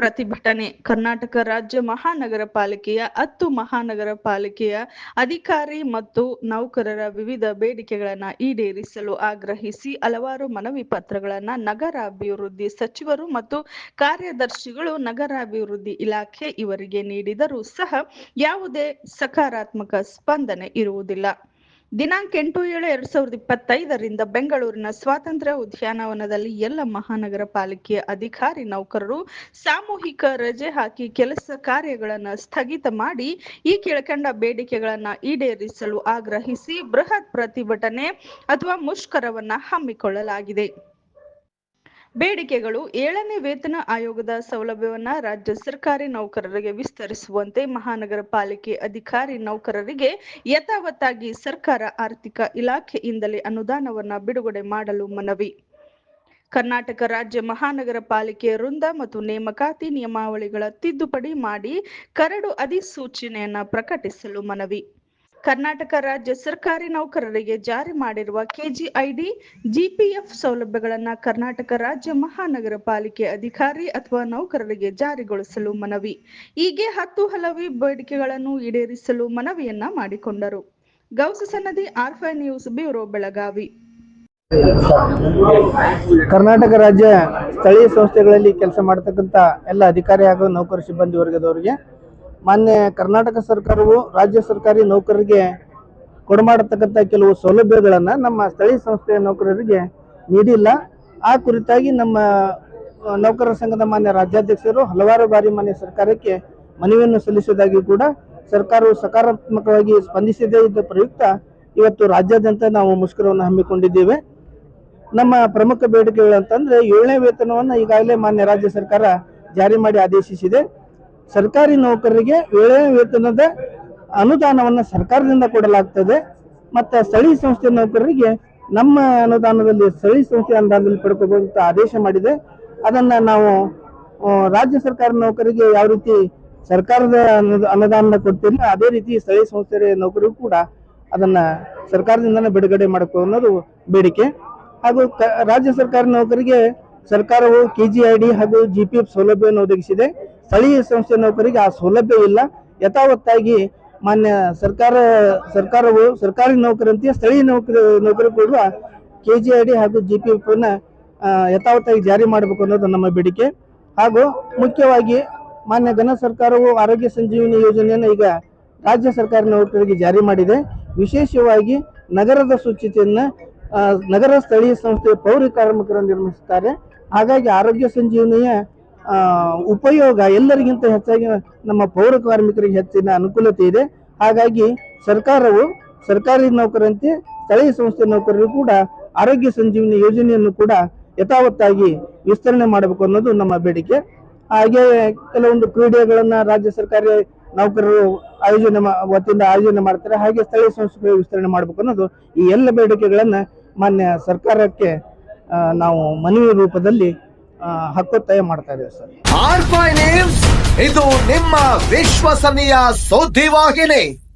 ಪ್ರತಿಭಟನೆ. ಕರ್ನಾಟಕ ರಾಜ್ಯ ಮಹಾನಗರ ಪಾಲಿಕೆಯ ಹತ್ತು ಮಹಾನಗರ ಪಾಲಿಕೆಯ ಅಧಿಕಾರಿ ಮತ್ತು ನೌಕರರ ವಿವಿಧ ಬೇಡಿಕೆಗಳನ್ನ ಈಡೇರಿಸಲು ಆಗ್ರಹಿಸಿ ಹಲವಾರು ಮನವಿ ಪತ್ರಗಳನ್ನ ನಗರಾಭಿವೃದ್ಧಿ ಸಚಿವರು ಮತ್ತು ಕಾರ್ಯದರ್ಶಿಗಳು ನಗರಾಭಿವೃದ್ಧಿ ಇಲಾಖೆ ಇವರಿಗೆ ನೀಡಿದರೂ ಸಹ ಯಾವುದೇ ಸಕಾರಾತ್ಮಕ ಸ್ಪಂದನೆ ಇರುವುದಿಲ್ಲ. ದಿನಾಂಕ ಎಂಟು ಏಳು ಎರಡ್ ಸಾವಿರದ ಇಪ್ಪತ್ತೈದರಿಂದ ಬೆಂಗಳೂರಿನ ಸ್ವಾತಂತ್ರ್ಯ ಉದ್ಯಾನವನದಲ್ಲಿ ಎಲ್ಲ ಮಹಾನಗರ ಪಾಲಿಕೆ ಅಧಿಕಾರಿ ನೌಕರರು ಸಾಮೂಹಿಕ ರಜೆ ಹಾಕಿ ಕೆಲಸ ಕಾರ್ಯಗಳನ್ನು ಸ್ಥಗಿತ ಮಾಡಿ ಈ ಕೆಳಕಂಡ ಬೇಡಿಕೆಗಳನ್ನ ಈಡೇರಿಸಲು ಆಗ್ರಹಿಸಿ ಬೃಹತ್ ಪ್ರತಿಭಟನೆ ಅಥವಾ ಮುಷ್ಕರವನ್ನ ಹಮ್ಮಿಕೊಳ್ಳಲಾಗಿದೆ. ಬೇಡಿಕೆಗಳು ಏಳನೇ ವೇತನ ಆಯೋಗದ ಸೌಲಭ್ಯವನ್ನ ರಾಜ್ಯ ಸರ್ಕಾರಿ ನೌಕರರಿಗೆ ವಿಸ್ತರಿಸುವಂತೆ ಮಹಾನಗರ ಪಾಲಿಕೆ ಅಧಿಕಾರಿ ನೌಕರರಿಗೆ ಯಥಾವತ್ತಾಗಿ ಸರ್ಕಾರ ಆರ್ಥಿಕ ಇಲಾಖೆಯಿಂದಲೇ ಅನುದಾನವನ್ನ ಬಿಡುಗಡೆ ಮಾಡಲು ಮನವಿ. ಕರ್ನಾಟಕ ರಾಜ್ಯ ಮಹಾನಗರ ಪಾಲಿಕೆ ವೃಂದ ಮತ್ತು ನೇಮಕಾತಿ ನಿಯಮಾವಳಿಗಳ ತಿದ್ದುಪಡಿ ಮಾಡಿ ಕರಡು ಅಧಿಸೂಚನೆಯನ್ನ ಪ್ರಕಟಿಸಲು ಮನವಿ. ಕರ್ನಾಟಕ ರಾಜ್ಯ ಸರ್ಕಾರಿ ನೌಕರರಿಗೆ ಜಾರಿ ಮಾಡಿರುವ ಕೆಜಿಐಡಿ, ಜಿಪಿಎಫ್ ಸೌಲಭ್ಯಗಳನ್ನ ಕರ್ನಾಟಕ ರಾಜ್ಯ ಮಹಾನಗರ ಪಾಲಿಕೆ ಅಧಿಕಾರಿ ಅಥವಾ ನೌಕರರಿಗೆ ಜಾರಿಗೊಳಿಸಲು ಮನವಿ. ಹೀಗೆ ಹತ್ತು ಹಲವು ಬೇಡಿಕೆಗಳನ್ನು ಈಡೇರಿಸಲು ಮನವಿಯನ್ನ ಮಾಡಿಕೊಂಡರು. Gaus Sannadi, R five news, bureau Belagavi. Karnataka ರಾಜ್ಯ ಸ್ಥಳೀಯ ಸಂಸ್ಥೆಗಳಲ್ಲಿ ಕೆಲಸ ಮಾಡತಕ್ಕಂತ ಎಲ್ಲ ಅಧಿಕಾರಿ ಹಾಗೂ ನೌಕರ ಸಿಬ್ಬಂದಿ ವರ್ಗದವರಿಗೆ ಮಾನ್ಯ ಕರ್ನಾಟಕ ಸರ್ಕಾರವು ರಾಜ್ಯ ಸರ್ಕಾರಿ ನೌಕರರಿಗೆ ಕೊಡಮಾಡತಕ್ಕಂಥ ಕೆಲವು ಸೌಲಭ್ಯಗಳನ್ನು ನಮ್ಮ ಸ್ಥಳೀಯ ಸಂಸ್ಥೆಯ ನೌಕರರಿಗೆ ನೀಡಿಲ್ಲ. ಆ ಕುರಿತಾಗಿ ನಮ್ಮ ನೌಕರರ ಸಂಘದ ಮಾನ್ಯ ರಾಜ್ಯಾಧ್ಯಕ್ಷರು ಹಲವಾರು ಬಾರಿ ಮಾನ್ಯ ಸರ್ಕಾರಕ್ಕೆ ಮನವಿಯನ್ನು ಸಲ್ಲಿಸುವುದಾಗಿ ಕೂಡ ಸರ್ಕಾರವು ಸಕಾರಾತ್ಮಕವಾಗಿ ಸ್ಪಂದಿಸಿದೆ ಇದ್ದ ಪ್ರಯುಕ್ತ ಇವತ್ತು ರಾಜ್ಯಾದ್ಯಂತ ನಾವು ಮುಷ್ಕರವನ್ನು ಹಮ್ಮಿಕೊಂಡಿದ್ದೇವೆ. ನಮ್ಮ ಪ್ರಮುಖ ಬೇಡಿಕೆಗಳು ಅಂತಂದ್ರೆ ಏಳನೇ ವೇತನವನ್ನು ಈಗಾಗಲೇ ಮಾನ್ಯ ರಾಜ್ಯ ಸರ್ಕಾರ ಜಾರಿ ಮಾಡಿ ಆದೇಶಿಸಿದೆ. ಸರ್ಕಾರಿ ನೌಕರರಿಗೆ ವೇಳೆ ವೇತನದ ಅನುದಾನವನ್ನು ಸರ್ಕಾರದಿಂದ ಕೊಡಲಾಗ್ತದೆ. ಮತ್ತು ಸ್ಥಳೀಯ ಸಂಸ್ಥೆ ನೌಕರರಿಗೆ ನಮ್ಮ ಅನುದಾನದಲ್ಲಿ ಸ್ಥಳೀಯ ಸಂಸ್ಥೆ ಅನುದಾನದಲ್ಲಿ ಪಡ್ಕೋಬೇಕಂತ ಆದೇಶ ಮಾಡಿದೆ. ಅದನ್ನ ನಾವು ರಾಜ್ಯ ಸರ್ಕಾರ ನೌಕರಿಗೆ ಯಾವ ರೀತಿ ಸರ್ಕಾರದ ಅನು- ಅನುದಾನ ಕೊಡ್ತೀರಿ ಅದೇ ರೀತಿ ಸ್ಥಳೀಯ ಸಂಸ್ಥೆ ನೌಕರಿಗೂ ಕೂಡ ಅದನ್ನ ಸರ್ಕಾರದಿಂದನೇ ಬಿಡುಗಡೆ ಮಾಡಬೇಕು ಅನ್ನೋದು ಬೇಡಿಕೆ. ಹಾಗೂ ಕ- ರಾಜ್ಯ ಸರ್ಕಾರ ನೌಕರಿಗೆ ಸರ್ಕಾರವು ಕೆಜಿಐಡಿ ಹಾಗೂ ಜಿಪಿಎಫ್ ಸೌಲಭ್ಯವನ್ನು ಒದಗಿಸಿದೆ. ಸ್ಥಳೀಯ ಸಂಸ್ಥೆ ನೌಕರಿಗೆ ಆ ಸೌಲಭ್ಯ ಇಲ್ಲ. ಯಥಾವತ್ತಾಗಿ ಮಾನ್ಯ ಸರ್ಕಾರ ಸರ್ಕಾರವು ಸರ್ಕಾರಿ ನೌಕರಂತೆ ಸ್ಥಳೀಯ ನೌಕರಿ ನೌಕರಿ ಕೊಡುವ ಡಿ ಹಾಗೂ ಜಿ ಅನ್ನ ಆ, ಯಥಾವತ್ತಾಗಿ ಜಾರಿ ಮಾಡಬೇಕು ಅನ್ನೋದು ನಮ್ಮ ಬೇಡಿಕೆ. ಹಾಗೂ ಮುಖ್ಯವಾಗಿ ಮಾನ್ಯ ಘನ ಸರ್ಕಾರವು ಆರೋಗ್ಯ ಸಂಜೀವಿನಿ ಯೋಜನೆಯನ್ನು ಈಗ ರಾಜ್ಯ ಸರ್ಕಾರಿ ನೌಕರರಿಗೆ ಜಾರಿ ಮಾಡಿದೆ. ವಿಶೇಷವಾಗಿ ನಗರದ ಶುಚಿತೆಯನ್ನು ನಗರ ಸ್ಥಳೀಯ ಸಂಸ್ಥೆ ಪೌರ ಕಾರ್ಮಿಕರು ನಿರ್ಮಿಸುತ್ತಾರೆ. ಹಾಗಾಗಿ ಆರೋಗ್ಯ ಸಂಜೀವನಿಯ ಉಪಯೋಗ ಎಲ್ಲರಿಗಿಂತ ಹೆಚ್ಚಾಗಿ ನಮ್ಮ ಪೌರ ಕಾರ್ಮಿಕರಿಗೆ ಹೆಚ್ಚಿನ ಅನುಕೂಲತೆ ಇದೆ. ಹಾಗಾಗಿ ಸರ್ಕಾರವು ಸರ್ಕಾರಿ ನೌಕರಂತೆ ಸ್ಥಳೀಯ ಸಂಸ್ಥೆ ನೌಕರರು ಕೂಡ ಆರೋಗ್ಯ ಸಂಜೀವನಿ ಯೋಜನೆಯನ್ನು ಕೂಡ ಯಥಾವತ್ತಾಗಿ ವಿಸ್ತರಣೆ ಮಾಡಬೇಕು ಅನ್ನೋದು ನಮ್ಮ ಬೇಡಿಕೆ. ಹಾಗೆ ಕೆಲವೊಂದು ಕ್ರೀಡೆಗಳನ್ನು ರಾಜ್ಯ ಸರ್ಕಾರಿ ನೌಕರರು ಆಯೋಜನೆ ವತಿಯಿಂದ ಆಯೋಜನೆ ಮಾಡ್ತಾರೆ. ಹಾಗೆ ಸ್ಥಳೀಯ ಸಂಸ್ಥೆಗಳು ವಿಸ್ತರಣೆ ಮಾಡಬೇಕು ಅನ್ನೋದು ಈ ಎಲ್ಲ ಬೇಡಿಕೆಗಳನ್ನು ಮಾನ್ಯ ಸರ್ಕಾರಕ್ಕೆ ನಾವು ಮನವಿ ರೂಪದಲ್ಲಿ ಆ, ತಯ ಮಾಡ್ತಾ ಇದ್ದೇವೆ ಸರ್. ಆರ್ ನ್ಯೂಸ್ ಇದು ನಿಮ್ಮ ವಿಶ್ವಸನೀಯ ಸುದ್ದಿವಾಹಿನಿ.